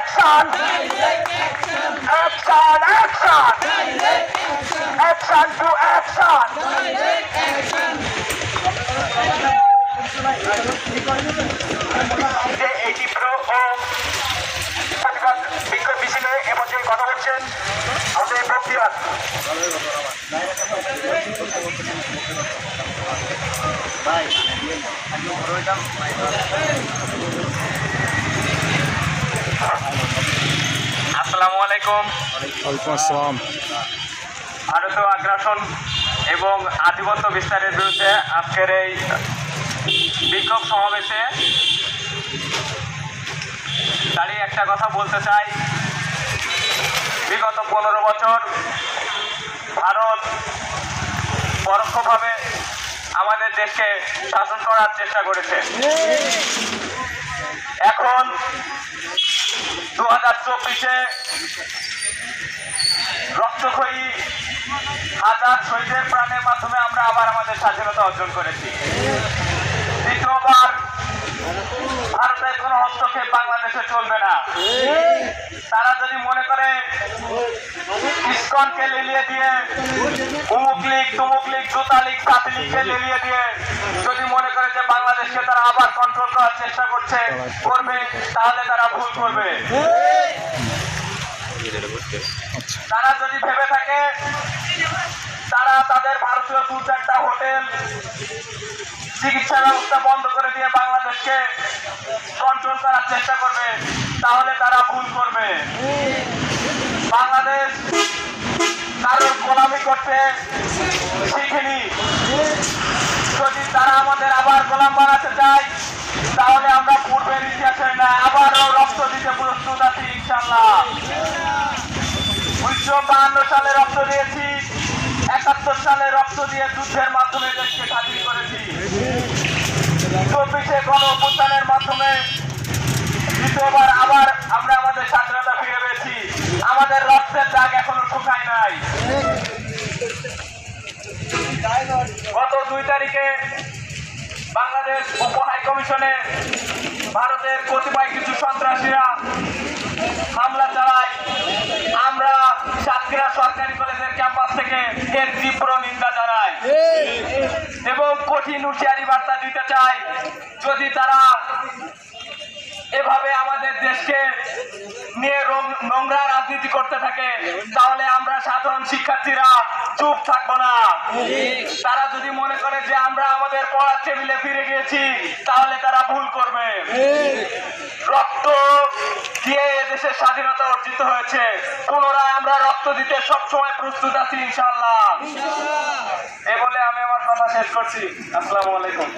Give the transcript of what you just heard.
action! Action, action! Action to action! এই তীব্র ও বিক্ষোভ মিছিলে এবং কথা বলছেন আমাদের বক্তিয়ার আসসালামু আলাইকুম। ওয়ালাইকুম আসসালাম। ভারতীয় আগ্রাসন এবং আধিপত্য বিস্তারের বিরুদ্ধে আজকের এই বিক্ষোভ সমাবেশে দাঁড়িয়ে একটা কথা বলতে চাই। বিগত পনেরো বছর ভারত পরোক্ষভাবে আমাদের দেশকে শাসন করার চেষ্টা করেছে। এখন দু হাজার চব্বিশে রক্তক্ষয়ী হাজার শহীদের প্রাণের মাধ্যমে আমরা আবার আমাদের স্বাধীনতা অর্জন করেছি। দ্বিতীয়বার ভারতের কোনো হস্তক্ষেপ বাংলাদেশে চলবে না। তারা যদি মনে করে ইস্কনকে লেলিয়ে দিয়ে, উমুক লীগ, তুমুক লীগ, জুতা লীগ সাথী লীগকে লেলিয়ে দিয়ে যদি মনে করে যে বাংলাদেশকে তারা আবার কন্ট্রোল করার চেষ্টা করছে, করবে, তাহলে তারা ভুল করবে। তারা যদি ভেবে থাকে, তারা তাদের ভারতীয় দু চারটা হোটেল, চিকিৎসা ব্যবস্থা বন্ধ করে দিয়ে বাংলাদেশকে কন্ট্রোল করার চেষ্টা করবে, তাহলে তারা ভুল করবে। বাংলাদেশ কারোর গোলামি করতে শিখিনি। যদি তারা আমাদের আবার গোলাম বানাতে চায়, তাহলে আমরা পূর্বের ইতিহাসে না, আবারও রক্ত দিতে প্রস্তুত আছি ইনশাল্লাহ উনিশশো বাহান্ন সালে রক্ত দিয়েছি, একাত্তর সালে রক্ত দিয়ে যুদ্ধের মাধ্যমে দেশকে স্বাধীন করেছি। চব্বিশে গণ মাধ্যমে দ্বিতীয়বার আবার আমরা আমাদের স্বাধীনতা ফিরে পেয়েছি আমাদের রক্তের দাগ এখনও শুকায় নাই গত দুই তারিখে বাংলাদেশ উপ কমিশনে ভারতের কতিপয় কিছু সন্ত্রাসীরা হামলা চালায়। আমরা সাতক্ষীরা সরকারি কলেজের ক্যাম্পাস থেকে এর তীব্র নিন্দা জানাই। এবং কঠিন হুঁশিয়ারি বার্তা দিতে চাই, যদি তারা এভাবে আমাদের দেশকে নিয়ে নোংরা রাজনীতি করতে থাকে, তাহলে শিক্ষার্থীরা, চুপ থাকব না। তারা যদি মনে করে যে আমরা আমাদের পড়ার টেবিলে ফিরে গিয়েছি, তাহলে তারা ভুল করবে। রক্ত দিয়ে এদেশের স্বাধীনতা অর্জিত হয়েছে। পুনরায় আমরা রক্ত দিতে সবসময় প্রস্তুত আছি ইনশাল্লাহ এ বলে আমি আমার কথা শেষ করছি। আসসালামু আলাইকুম।